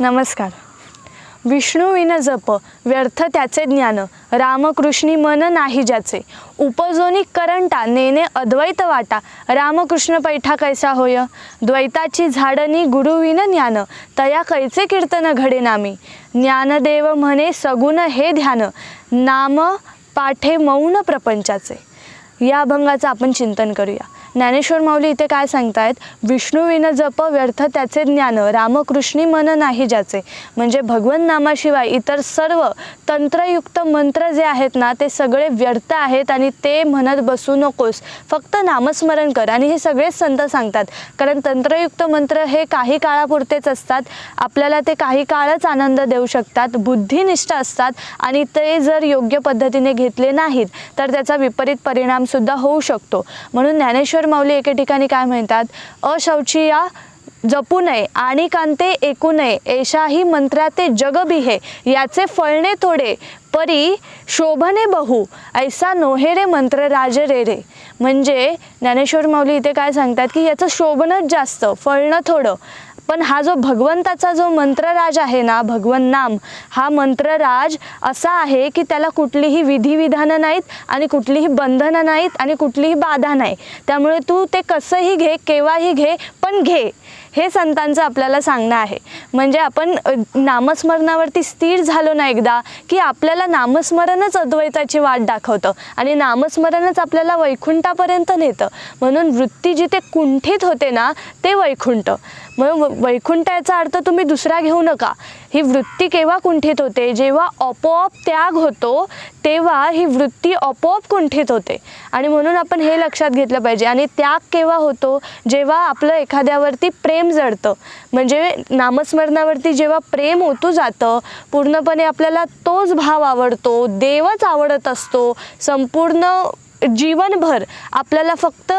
नमस्कार. विष्णुविन जप व्यर्थ त्याचे ज्ञान रामकृष्णी मन नाही ज्याचे. उपजोनी करंटा नेने अद्वैत वाटा रामकृष्ण पैठा कैसा होय? द्वैताची झाडनी गुरुविन ज्ञान तया कैचे कीर्तन घडे नामी? ज्ञानदेव म्हणे सगुण हे ध्यान नाम पाठे मौन प्रपंचाचे. या अभंगाचं आपण चिंतन करूया. ज्ञानेश्वर माऊली इथे काय सांगतायत? विष्णुविन जप व्यर्थ त्याचे ज्ञान रामकृष्णी मन नाही ज्याचे. म्हणजे भगवन नामाशिवाय इतर सर्व तंत्रयुक्त मंत्र जे आहेत ना ते सगळे व्यर्थ आहेत आणि ते म्हणत बसू नकोस. फक्त नामस्मरण कर आणि हे सगळेच संत सांगतात. कारण तंत्रयुक्त मंत्र हे काही काळापुरतेच असतात. आपल्याला ते काही काळच आनंद देऊ शकतात बुद्धिनिष्ठ असतात आणि ते जर योग्य पद्धतीने घेतले नाहीत तर त्याचा विपरीत परिणामसुद्धा होऊ शकतो. म्हणून ज्ञानेश्वर माऊली एके ठिकाणी काय म्हणतात? अशौचिया जपू नये आणि कांते ऐकू नये. एशाही मंत्राते जगबी हे याचे फळणे थोडे परी शोभने बहु. ऐसा नोहे रे मंत्र राज रे रे. म्हणजे ज्ञानेश्वर माऊली इथे काय सांगतात की याचं शोभनच जास्त फळणं थोडं. पण हा जो भगवंताचा जो मंत्रराज आहे ना भगवन नाम हा मंत्रराज असा आहे की त्याला कुठलीही विधिविधानं नाहीत आणि कुठलीही बंधनं नाहीत आणि कुठलीही बाधा नाही. त्यामुळे तू ते कसंही घे केव्हाही घे पण घे. हे संतांचं आपल्याला सांगणं आहे. म्हणजे आपण नामस्मरणावरती स्थिर झालो ना एकदा की आपल्याला नामस्मरणच अद्वैताची वाट दाखवतं आणि नामस्मरणच आपल्याला वैकुंठापर्यंत नेतं. म्हणून वृत्ती जिथे कुंठित होते ना ते वैकुंठ. म्हणून वैकुंठाचा वैकुंठ याचा अर्थ तुम्ही दुसरा घेऊ नका. ही वृत्ती केव्हा कुंठित होते? जेव्हा आपोआप त्याग होतो तेव्हा ही वृत्ती आपोआप कुंठित होते. आणि म्हणून आपण हे लक्षात घेतलं पाहिजे. आणि त्याग केव्हा होतो? जेव्हा आपलं एखाद्यावरती प्रेम जडतं. म्हणजे नामस्मरणावरती जेव्हा प्रेम ओतू जातं पूर्णपणे आपल्याला तोच भाव आवडतो देवच आवडत असतो संपूर्ण जीवनभर आपल्याला फक्त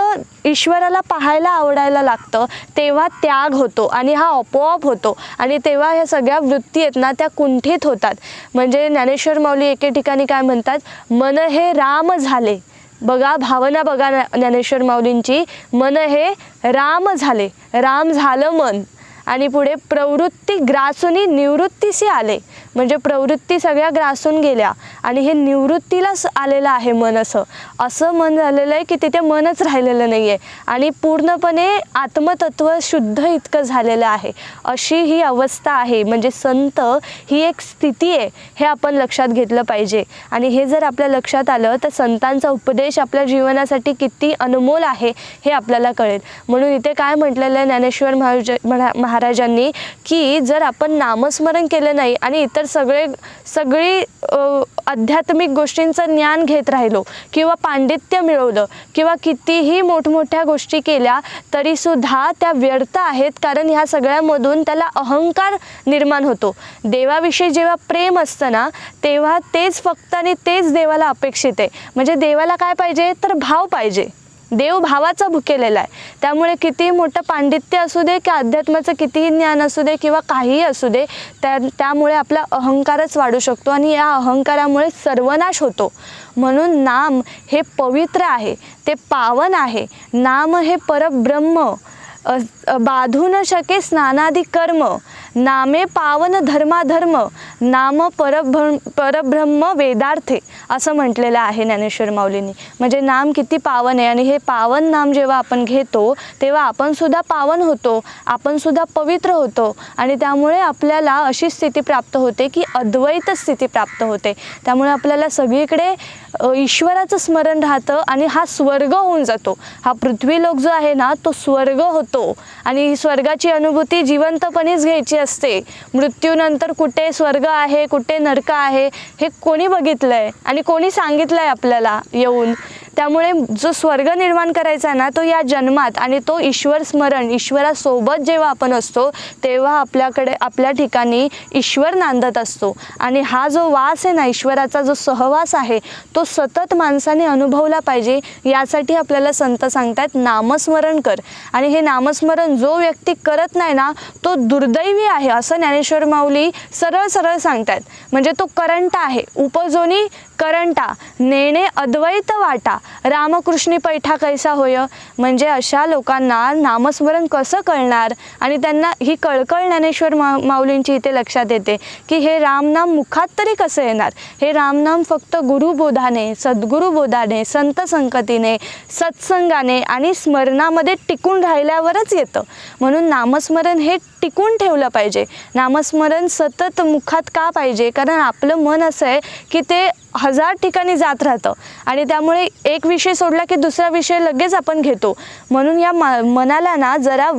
ईश्वराला पाहायला आवडायला लागतं तेव्हा त्याग होतो आणि हा आपोआप होतो. आणि तेव्हा ह्या सगळ्या वृत्ती आहेत ना त्या कुंठित होतात. म्हणजे ज्ञानेश्वर माऊली एके ठिकाणी काय म्हणतात मन हे राम झाले. बघा भावना बघा ज्ञानेश्वर माऊलींची. मन हे राम झाले. राम झालं मन. आणि पुढे प्रवृत्ती ग्रासुनी निवृत्तीशी आले. म्हणजे प्रवृत्ती सगळ्या ग्रासून गेल्या आणि हे निवृत्तीलाच आलेलं आहे मन असं. असं मन झालेलं आहे की तिथे मनच राहिलेलं नाही आहे आणि पूर्णपणे आत्मतत्व शुद्ध इतकं झालेलं आहे. अशी ही अवस्था आहे. म्हणजे संत ही एक स्थिती आहे हे आपण लक्षात घेतलं पाहिजे. आणि हे जर आपल्या लक्षात आलं तर संतांचा उपदेश आपल्या जीवनासाठी किती अनमोल आहे हे आपल्याला कळेल. म्हणून इथे काय म्हटलेलं आहे ज्ञानेश्वर महाराज महाराजांनी की जर आपण नामस्मरण केलं नाही आणि इतर सगळे सगळी आध्यात्मिक गोष्टींचं ज्ञान घेत राहिलो किंवा पांडित्य मिळवलं किंवा कितीही मोठमोठ्या गोष्टी केल्या तरीसुद्धा त्या व्यर्थ आहेत कारण ह्या सगळ्यामधून त्याला अहंकार निर्माण होतो. देवाविषयी जेव्हा प्रेम असतं ना तेव्हा तेच फक्त आणि तेच देवाला अपेक्षित आहे. म्हणजे देवाला काय पाहिजे? तर भाव पाहिजे. देव भावाचा भुकेलेला आहे. त्यामुळे कितीही मोठं पांडित्य असू दे की अध्यात्माचं कितीही ज्ञान असू दे किंवा काहीही असू दे त्या त्यामुळे आपला अहंकारच वाढू शकतो आणि या अहंकारामुळे सर्वनाश होतो. म्हणून नाम हे पवित्र आहे ते पावन आहे. नाम हे परब्रह्म. बाधू न शके स्नानादी कर्म नामे पावन धर्माधर्म नाम परभ्रम परब्रह्म वेदार्थे असं म्हटलेलं आहे ज्ञानेश्वर माऊलींनी. म्हणजे नाम किती पावन आहे आणि हे पावन नाम जेव्हा आपण घेतो तेव्हा आपणसुद्धा पावन होतो आपणसुद्धा पवित्र होतो आणि त्यामुळे आपल्याला अशी स्थिती प्राप्त होते की अद्वैत स्थिती प्राप्त होते. त्यामुळे आपल्याला सगळीकडे ईश्वराचं स्मरण राहतं आणि हा स्वर्ग होऊन जातो. हा पृथ्वीलोक जो आहे ना तो स्वर्ग होतो. आणि ही स्वर्गाची अनुभूती जिवंतपणेच घ्यायची असते. मृत्यूनंतर कुठे स्वर्ग आहे कुठे नरक आहे हे कोणी बघितलं आहे आणि कोणी सांगितलं आहे आपल्याला येऊन? त्यामुळे जो स्वर्ग निर्माण करायचा आहे ना तो या जन्मात आणि तो ईश्वर स्मरण ईश्वरासोबत जेव्हा आपण असतो तेव्हा आपल्याकडे आपल्या ठिकाणी ईश्वर नांदत असतो. आणि हा जो वास आहे ना ईश्वराचा जो सहवास आहे तो सतत माणसाने अनुभवला पाहिजे यासाठी आपल्याला संत सांगतात नामस्मरण कर. आणि हे नामस्मरण जो व्यक्ती करत नाही ना तो दुर्दैवी आहे असं ज्ञानेश्वर माऊली सरळ सरळ सांगतात म्हणजे तो करंट आहे उपजोनी करंटा नेणे अद्वैत वाटा रामकृष्णी पैठा कैसा होय? म्हणजे अशा लोकांना नामस्मरण कसं कळणार? आणि त्यांना ही कळकळ ज्ञानेश्वर मा माऊलींची इथे लक्षात येते की हे रामनाम मुखात तरी कसं येणार? हे रामनाम फक्त गुरुबोधाने सद्गुरुबोधाने संत संगतीने सत्संगाने आणि स्मरणामध्ये टिकून राहिल्यावरच येतं. म्हणून नामस्मरण हे टिकून ठेवलं पाहिजे. नामस्मरण सतत मुखात का पाहिजे? कारण आपलं मन असं आहे की ते हजार ठिकाणी जात राहतं. आणि त्यामुळे एक विषय सोडला की दुसरा विषय लगेच आपण घेतो. म्हणून या मा मनाला ना जरा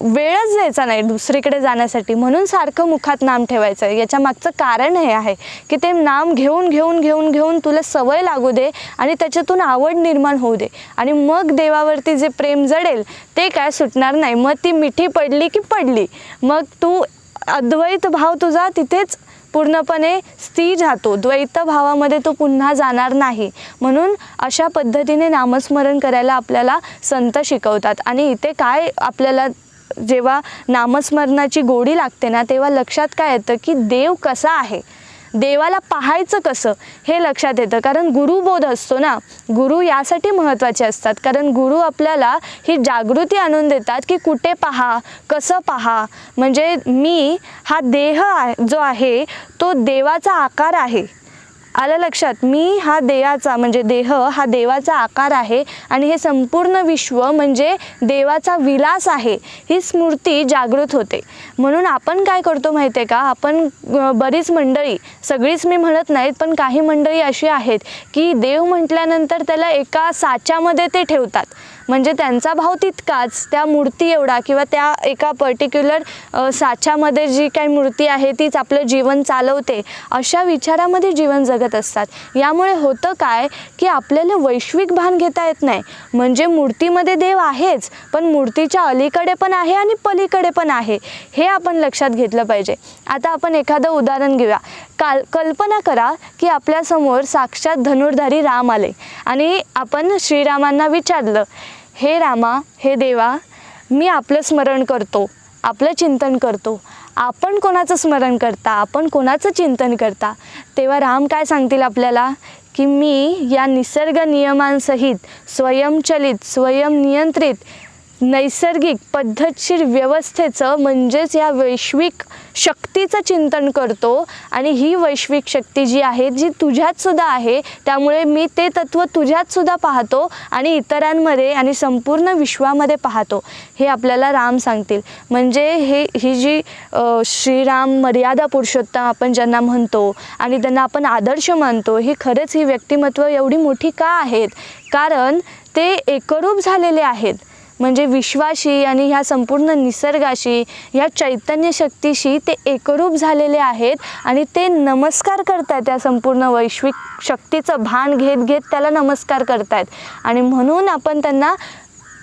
वेळच द्यायचा नाही दुसरीकडे जाण्यासाठी. म्हणून सारखं मुखात नाम ठेवायचं. याच्या मागचं कारण हे आहे की ते नाम घेऊन घेऊन घेऊन घेऊन तुला सवय लागू दे आणि त्याच्यातून आवड निर्माण होऊ दे. आणि मग देवावरती जे प्रेम जडेल ते काय सुटणार नाही. मग ती मिठी पडली की पडली. मग तू अद्वैत भाव तुझा तिथेच पूर्णपणे स्थिर राहतो. द्वैत भावामध्ये तो पुन्हा जाणार नाही. म्हणून अशा पद्धतीने नामस्मरण करायला आपल्याला संत शिकवतात. आणि इथे काय आपल्याला जेव्हा नामस्मरणाची गोडी लागते ना तेव्हा लक्षात काय येतं की देव कसा आहे? देवाला पाहायचं कसं हे लक्षात येतं. कारण गुरुबोध असतो ना गुरु यासाठी महत्त्वाचे असतात. कारण गुरु आपल्याला ही जागृती आणून देतात की कुठे पहा कसं पहा. म्हणजे मी हा देह जो आहे तो देवाचा आकार आहे. आलं लक्षात. मी हा देवाचा म्हणजे देह हा देवाचा आकार आहे आणि हे संपूर्ण विश्व म्हणजे देवाचा विलास आहे ही स्मृती जागृत होते. म्हणून आपण काय करतो माहिती आहे का? आपण बरीच मंडळी सगळीच मी म्हणत नाहीत पण काही मंडळी अशी आहेत की देव म्हटल्यानंतर त्याला एका साच्यामध्ये ते ठेवतात. म्हणजे त्यांचा भाव तितकाच त्या मूर्ती एवढा किंवा त्या एका पर्टिक्युलर साच्यामध्ये जी काही मूर्ती आहे तीच आपलं जीवन चालवते अशा विचारामध्ये जीवन जगत असतात. यामुळे होतं काय की आपल्याला वैश्विक भान घेता येत नाही. म्हणजे मूर्तीमध्ये देव आहेच पण मूर्तीच्या अलीकडे पण आहे आणि पलीकडे पण आहे. हे आपण लक्षात घेतलं पाहिजे. आता आपण एखादं उदाहरण घेऊया. काल कल्पना करा की आपल्यासमोर साक्षात धनुर्धारी राम आले आणि आपण श्रीरामांना विचारलं हे रामा हे देवा मी आपलं स्मरण करतो आपलं चिंतन करतो. आपण कोणाचं स्मरण करता आपण कोणाचं चिंतन करता? तेव्हा राम काय सांगतील आपल्याला? की मी या निसर्ग नियमांसहित स्वयंचलित स्वयंनियंत्रित नैसर्गिक पद्धतशीर व्यवस्थेचं म्हणजेच या वैश्विक शक्तीचं चिंतन करतो आणि ही वैश्विक शक्ती जी आहे जी तुझ्यातसुद्धा आहे त्यामुळे मी ते तत्त्व तुझ्यातसुद्धा पाहतो आणि इतरांमध्ये आणि संपूर्ण विश्वामध्ये पाहतो. हे आपल्याला राम सांगतील. म्हणजे हे ही जी श्रीराम मर्यादा पुरुषोत्तम आपण ज्यांना म्हणतो आणि त्यांना आपण आदर्श मानतो ही खरंच ही व्यक्तिमत्व एवढी मोठी का आहेत? कारण ते एकरूप झालेले आहेत. म्हणजे विश्वाशी आणि ह्या संपूर्ण निसर्गाशी ह्या चैतन्य शक्तीशी ते एकरूप झालेले आहेत आणि ते नमस्कार करतायत त्या संपूर्ण वैश्विक शक्तीचं भान घेत घेत त्याला नमस्कार करतायत. आणि म्हणून आपण त्यांना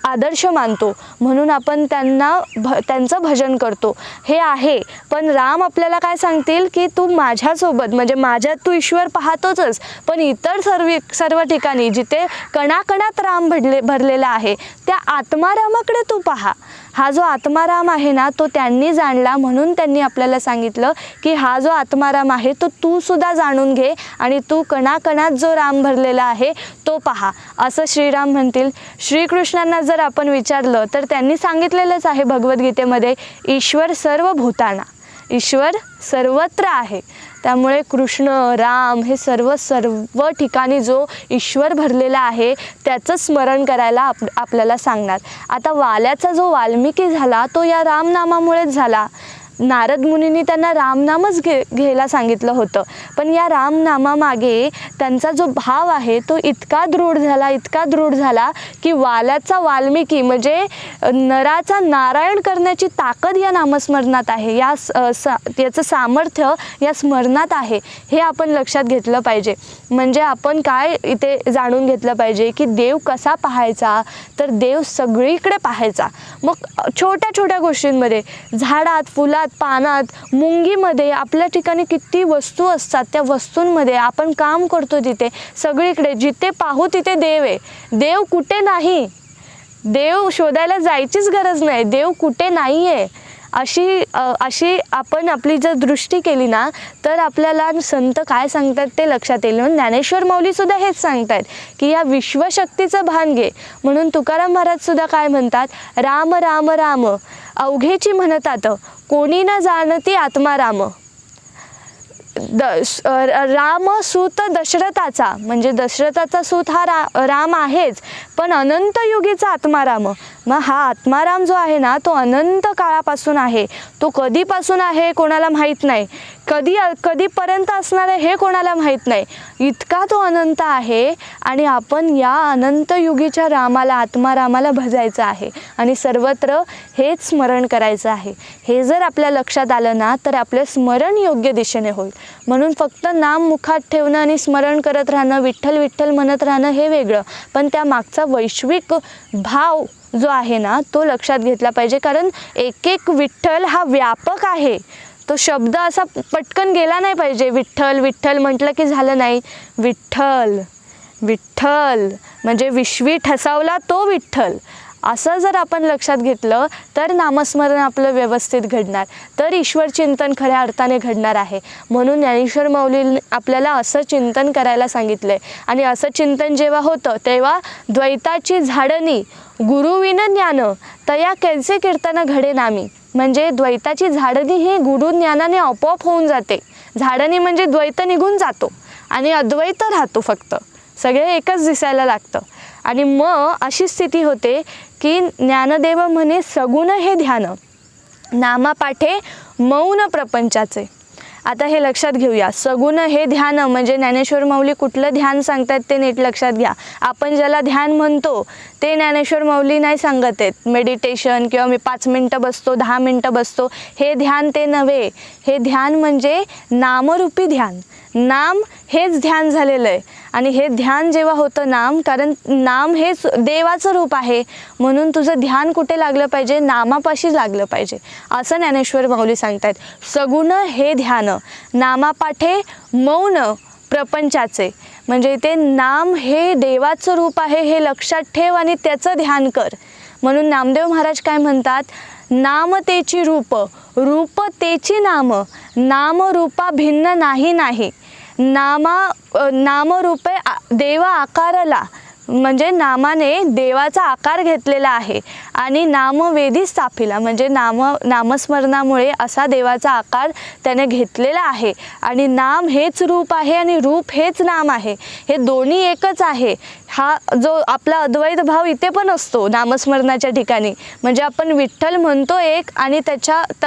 आदर्श मानतो. म्हणून आपण त्यांना भ त्यांचं भजन करतो. हे आहे. पण राम आपल्याला काय सांगतील की तू माझ्यासोबत म्हणजे माझ्यात तू ईश्वर पाहतोचच पण इतर सर्व सर्व ठिकाणी जिथे कणाकणात राम भरले भरलेला आहे त्या आत्मारामाकडे तू पहा. हा जो आत्माराम आहे ना तो त्यांनी जाणला म्हणून त्यांनी आपल्याला सांगितलं की हा जो आत्माराम आहे तो तू सुद्धा जाणून घे आणि तू कणाकणात जो राम भरलेला आहे तो पहा. असं श्रीराम म्हणतील. श्रीकृष्णांना जर आपण विचारलं तर त्यांनी सांगितलेलंच आहे भगवद्गीतेमध्ये ईश्वर सर्व भूताना ईश्वर सर्वत्र आहे. त्यामुळे कृष्ण राम हे सर्व सर्व ठिकाणी जो ईश्वर भरलेला आहे त्याचं स्मरण करायला आप आपल्याला सांगणार. आता वाल्याचा जो वाल्मिकी झाला तो या रामनामामुळेच झाला. नारद मुनींनी त्यांना रामनामच घे घ्यायला सांगितलं होतं. पण या रामनामामागे त्यांचा जो भाव आहे तो इतका दृढ झाला इतका दृढ झाला की वाल्याचा वाल्मिकी म्हणजे नराचा नारायण करण्याची ताकद या नामस्मरणात आहे. या स- सा याचं सामर्थ्य या स्मरणात आहे. हे आपण लक्षात घेतलं पाहिजे. म्हणजे आपण काय इथे जाणून घेतलं पाहिजे की देव कसा पाहायचा तर देव सगळीकडे पाहायचा. मग छोट्या छोट्या गोष्टींमध्ये झाडात फुलात पानात. मुंगीमध्ये आपल्या ठिकाणी किती वस्तू असतात त्या वस्तूंमध्ये आपण काम करतो तिथे. सगळीकडे जिथे पाहू तिथे देव आहे. देव कुठे नाही? देव शोधायला जायचीच गरज नाही. देव कुठे नाही आहे अशी अशी आपण आपली जर दृष्टी केली ना तर आपल्याला संत काय सांगतात ते लक्षात येईल. म्हणून ज्ञानेश्वर माऊलीसुद्धा हेच सांगतात की या विश्वशक्तीचं भान घे. म्हणून तुकाराम महाराजसुद्धा काय म्हणतात? राम राम राम. अवघेची म्हणतात कोणी न जाणती आत्मा राम. द राम सूत दशरथाचा म्हणजे दशरथाचा सूत हा रा राम आहेच. पण अनंत युगीचा आत्माराम. मग हा आत्माराम जो आहे ना तो अनंत काळापासून आहे. तो कधीपासून आहे कोणाला माहीत नाही. कधी कधीपर्यंत असणार आहे हे कोणाला माहीत नाही. इतका तो अनंत आहे आणि आपण या अनंत युगीच्या रामाला आत्मारामाला भजायचं आहे आणि सर्वत्र हेच स्मरण करायचं आहे. हे जर आपल्या लक्षात आलं ना तर आपले स्मरण योग्य दिशेने होईल. म्हणून फक्त नाम मुखात ठेवणं आणि स्मरण करत राहणं विठ्ठल विठ्ठल म्हणत राहणं हे वेगळं. पण त्या मागचा वैश्विक भाव जो आहे ना तो लक्षात घेतला पाहिजे. कारण एक एक विठ्ठल हा व्यापक आहे. तो शब्द असा पटकन गेला नाही पाहिजे. विठ्ठल विठ्ठल म्हटलं की झालं नाही. विठ्ठल विठ्ठल. म्हणजे विश्वी ठसावला तो विठ्ठल. असं जर आपण लक्षात घेतलं तर नामस्मरण आपलं व्यवस्थित घडणार. तर ईश्वर चिंतन खऱ्या अर्थाने घडणार आहे. म्हणून ज्ञानेश्वर माऊली आपल्याला असं चिंतन करायला सांगितलं आहे आणि असं चिंतन जेव्हा होतं तेव्हा द्वैताची झाडणी गुरुविन ज्ञान तया कैसे कीर्तन घडे नामी. म्हणजे द्वैताची झाडणी ही गुरु ज्ञानाने आपोआप होऊन जाते. झाडणी म्हणजे द्वैत निघून जातो. आणि अद्वैत राहतो फक्त. सगळे एकच दिसायला लागतं. आणि मग अशी स्थिती होते की ज्ञानदेव म्हणे सगुण हे ध्यान नामापाठे मौन प्रपंचाचे. आता हे लक्षात घेऊया. सगुण हे ध्यान म्हणजे ज्ञानेश्वर माऊली कुठलं ध्यान सांगतात ते नीट लक्षात घ्या. आपण ज्याला ध्यान म्हणतो ते ज्ञानेश्वर माऊली नाही सांगत आहेत. मेडिटेशन किंवा मी पाच मिनटं बसतो दहा मिनटं बसतो हे ध्यान ते नव्हे. हे ध्यान म्हणजे नामरूपी ध्यान. नाम हेच ध्यान झालेलं आहे. आणि हे ध्यान जेव्हा होतं नाम कारण नाम हेच देवाचं रूप आहे. म्हणून तुझं ध्यान कुठे लागलं पाहिजे? नामापाशी लागलं पाहिजे. असं ज्ञानेश्वर माऊली सांगतायत. सगुण हे ध्यान. नामापाठे मौन प्रपंचाचे. म्हणजे ते नाम हे देवाचं रूप आहे हे लक्षात ठेव आणि त्याचं ध्यान कर. म्हणून नामदेव महाराज काय म्हणतात? नाम तेची रूप रूप तेची नाम. नाम रूपा भिन्न नाही नाही. नामा नामरूपे आ- देव आकारला म्हणजे नामाने देवाचा आकार घेतलेला आहे. आणि नामवेदी स्थापिला म्हणजे नाम नामस्मरणामुळे असा देवाचा आकार त्याने घेतलेला आहे. आणि नाम हेच रूप आहे आणि रूप हेच नाम आहे. हे दोन्ही एकच आहे. हा जो आपला अद्वैत भाव इथे पण असतो नामस्मरणाच्या ठिकाणी. म्हणजे आपण विठ्ठल म्हणतो एक आणि त्याच्या त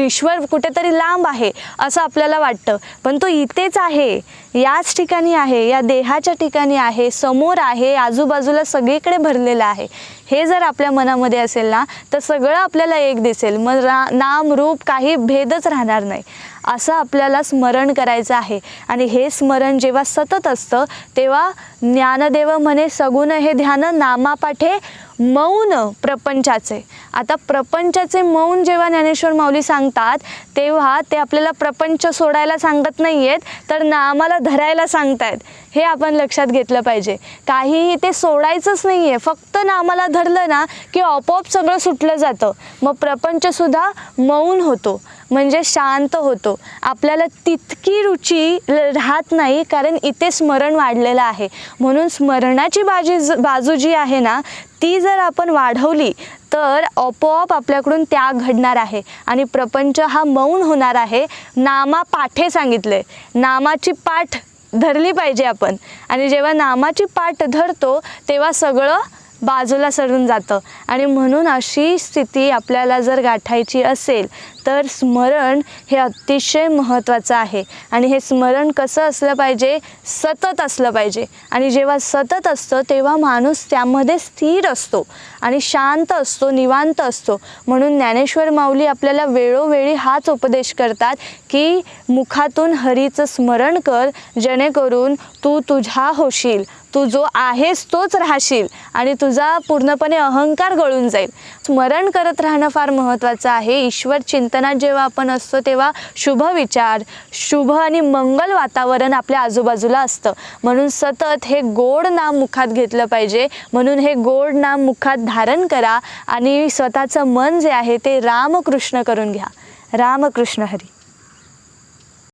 ईश्वर कुठेतरी लांब आहे असं आपल्याला वाटतं. पण तो इथेच आहे. याच ठिकाणी आहे या देहाच्या ठिकाणी आहे समोर आहे आजूबाजूला सगळीकडे भरलेलं आहे. हे जर आपल्या मनामध्ये असेल ना तर सगळं आपल्याला एक दिसेल. मग रा नाम रूप काही भेदच राहणार नाही. असं आपल्याला स्मरण करायचं आहे. आणि हे स्मरण जेव्हा सतत असतं तेव्हा ज्ञानदेव म्हणे सगुण हे ध्यान नामापाठे मौन प्रपंचाचे. आता प्रपंचाचे मौन जेव्हा ज्ञानेश्वर माऊली सांगतात तेव्हा ते आपल्याला प्रपंच सोडायला सांगत नाही आहेत तर नामाला धरायला सांगतायत. हे आपण लक्षात घेतलं पाहिजे. काहीही ते सोडायचंच नाही आहे फक्त नामाला धरलं ना की आपोआप सगळं सुटलं जातं. मग प्रपंचसुद्धा मौन होतो. म्हणजे शांत होतो. आपल्याला तितकी रुची राहत नाही कारण इथे स्मरण वाढलेलं आहे. म्हणून स्मरणाची बाजी बाजू जी आहे ना ती जर आपण वाढवली तर आपोआप आपल्याकडून त्याग घडणार आहे. आणि प्रपंच हा मौन होणार आहे. नामा पाठे सांगितले. नामाची पाठ धरली पाहिजे आपण. आणि जेव्हा नामाची पाठ धरतो तेव्हा सगळं बाजूला सरून जातं. आणि म्हणून अशी स्थिती आपल्याला जर गाठायची असेल तर स्मरण हे अतिशय महत्त्वाचं आहे. आणि हे स्मरण कसं असलं पाहिजे? सतत असलं पाहिजे. आणि जेव्हा सतत असतं तेव्हा माणूस त्यामध्ये स्थिर असतो. आणि शांत असतो निवांत असतो. म्हणून ज्ञानेश्वर माऊली आपल्याला वेळोवेळी हाच उपदेश करतात की मुखातून हरीचं स्मरण कर जेणेकरून तू तुझ्या होशील. तू जो आहेस तोच राहशील. आणि तुझा पूर्णपणे अहंकार गळून जाईल. स्मरण करत राहणं फार महत्त्वाचं आहे. ईश्वर चिंतन वर्तनात जेव्हा आपण असतो तेव्हा शुभ विचार शुभ आणि मंगल वातावरण आपल्या आजूबाजूला असतं. म्हणून सतत हे गोड नाम मुखात घेतलं पाहिजे. म्हणून हे गोड नाम मुखात धारण करा आणि स्वतःचं मन जे आहे ते रामकृष्ण करून घ्या. रामकृष्ण हरी.